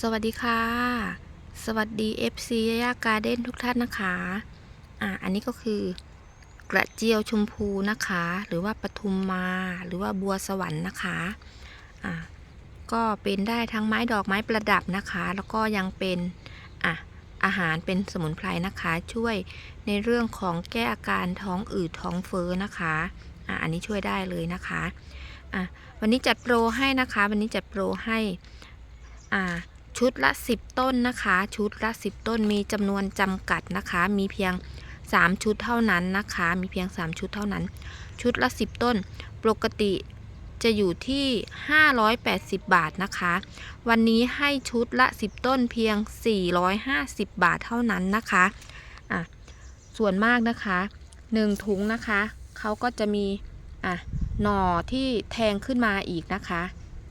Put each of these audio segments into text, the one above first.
สวัสดีค่ะ สวัสดี FC ยายาการ์เด้นทุกท่านนะคะ อ่า อันนี้ก็คือกระเจียวชมพูนะคะ หรือว่าปทุมมาหรือว่าบัวสวรรค์นะคะ อ่า ก็เป็นได้ทั้งไม้ดอกไม้ประดับนะคะ แล้วก็ยังเป็น อะ อาหารเป็นสมุนไพรนะคะ ช่วยในเรื่องของแก้อาการท้องอืดท้องเฟ้อนะคะ อะอันนี้ช่วยได้เลยนะคะ อะวันนี้จัดโปรให้นะคะ วันนี้จัดโปรให้ อ่า ชุดละ 10 ต้นนะคะ ชุดละ 10 ต้นมีจำนวนจำกัดนะคะ มีเพียง 3 ชุดเท่านั้นนะคะ มีเพียง 3 ชุดเท่านั้น ชุดละ 10 ต้น ปกติจะอยู่ที่ 580 บาทนะคะ วันนี้ให้ชุดละ 10 ต้นเพียง 450 บาทเท่านั้นนะคะอะส่วนมากนะคะ 1 ถุงนะคะเขาก็จะมีอะหน่อที่แทงขึ้นมาอีกนะคะ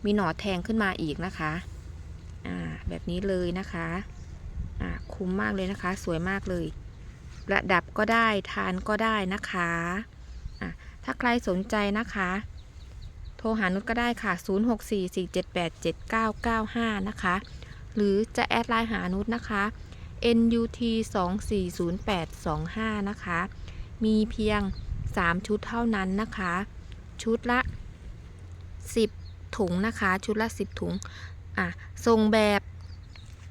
มีหน่อแทงขึ้นมาอีกนะคะ อ่าแบบนี้เลยนะคะอ่าคุ้มมากเลยนะคะ สวยมากเลย ประดับก็ได้ทานก็ได้นะคะอะถ้าใครสนใจนะคะ โทรหานุชก็ได้ค่ะ 0644787995 นะคะ หรือจะแอดไลน์หานุชนะคะ NUT 240825 นะคะ มีเพียง 3 ชุดเท่านั้นนะคะ ชุดละ 10 ถุงนะคะ ชุดละ 10 ถุง อะทรงแบบ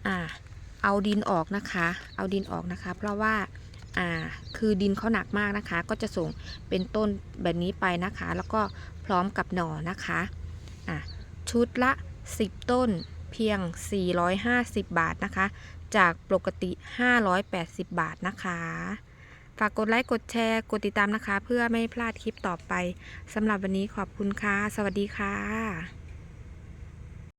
อ่าเอาดินออกนะคะ เอาดินออกนะคะ เพราะว่าอ่าคือดินเขาหนักมากนะคะ ก็จะส่งเป็นต้นแบบนี้ไปนะคะ แล้วก็พร้อมกับหน่อนะคะอะชุดละ 10 ต้นเพียง 450 บาทนะคะ จากปกติ 580 บาทนะคะ ฝากกดไลค์ กดแชร์ กดติดตามนะคะ เพื่อไม่พลาดคลิปต่อไปสำหรับวันนี้ขอบคุณค่ะ สวัสดีค่ะ